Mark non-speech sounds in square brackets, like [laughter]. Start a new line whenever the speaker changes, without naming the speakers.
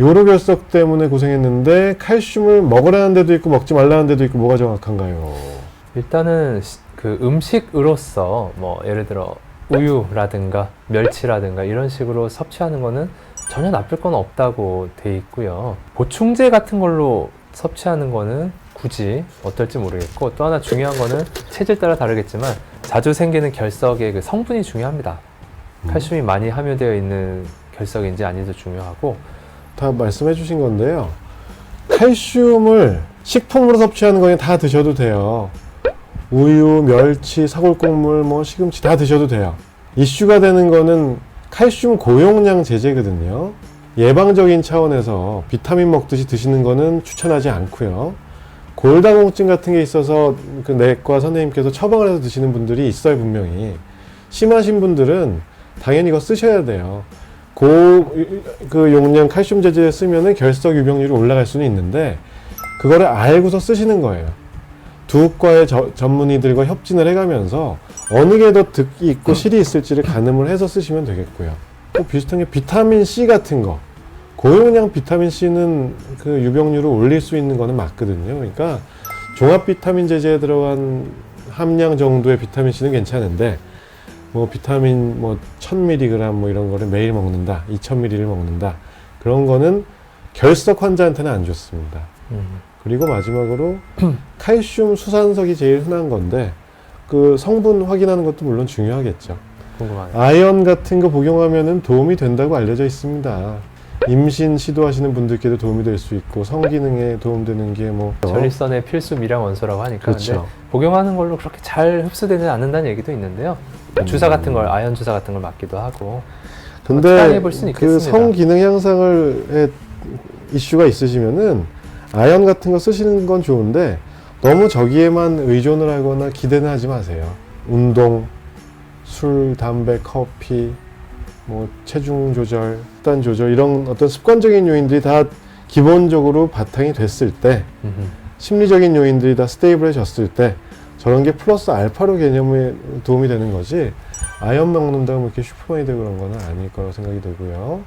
요로 결석 때문에 고생했는데 칼슘을 먹으라는 데도 있고 먹지 말라는 데도 있고 뭐가 정확한가요?
일단은 시- 그 음식으로서 뭐 예를 들어 우유라든가 멸치라든가 이런 식으로 섭취하는 거는 전혀 나쁠 건 없다고 돼 있고요. 보충제 같은 걸로 섭취하는 거는 굳이 어떨지 모르겠고 또 하나 중요한 거는 체질 따라 다르겠지만 자주 생기는 결석의 그 성분이 중요합니다. 칼슘이 많이 함유되어 있는 결석인지 아닌지도 중요하고
다 말씀해 주신 건데요. 칼슘을 식품으로 섭취하는 거는 다 드셔도 돼요. 우유, 멸치, 사골국물, 뭐 시금치 다 드셔도 돼요. 이슈가 되는 거는 칼슘 고용량 제제거든요. 예방적인 차원에서 비타민 먹듯이 드시는 거는 추천하지 않고요. 골다공증 같은 게 있어서 그 내과 선생님께서 처방을 해서 드시는 분들이 있어요, 분명히. 심하신 분들은 당연히 이거 쓰셔야 돼요. 고, 그 용량 칼슘 제제에 쓰면은 결석 유병률이 올라갈 수는 있는데, 그거를 알고서 쓰시는 거예요. 두 과의 저- 전문의들과 협진을 해가면서 어느 게 더 득이 있고 실이 있을지를 가늠을 해서 쓰시면 되겠고요. 또 비슷한 게 비타민 C 같은 거. 고용량 비타민 C는 그 유병률을 올릴 수 있는 거는 맞거든요. 그러니까 종합 비타민 제제에 들어간 함량 정도의 비타민 C는 괜찮은데 뭐 비타민 뭐 1000mg 뭐 이런 거를 매일 먹는다. 2000mg를 먹는다. 그런 거는 결석 환자한테는 안 좋습니다.
음,
그리고 마지막으로 [clears throat] 칼슘 수산석이 제일 흔한 건데 그 성분 확인하는 것도 물론 중요하겠죠.
궁금하네요.
아연 같은 거 복용하면은 도움이 된다고 알려져 있습니다. 임신 시도하시는 분들께도 도움이 될 수 있고 성기능에 도움되는 게뭐
전립선의 필수 미량 원소라고 하니까
그렇죠.
복용하는 걸로 그렇게 잘 흡수되지 않는다는 얘기도 있는데요.
음.
주사 같은 걸 아연 주사 같은 걸 맞기도 하고
근데
수는
그. 성기능 향상을 에 이슈가 있으시면은 아연 같은 거 쓰시는 건 좋은데 너무 저기에만 의존을 하거나 기대는 하지 마세요. 운동, 술, 담배, 커피, 뭐 체중 조절, 식단 조절 이런 어떤 습관적인 요인들이 다 기본적으로 바탕이 됐을 때. 심리적인 요인들이 다 스테이블해졌을 때 저런 게 플러스 알파로 개념에 도움이 되는 거지 아연 먹는다고 뭐 이렇게 슈퍼맨이 되고 그런 거는 아닐 거라고 생각이 되고요.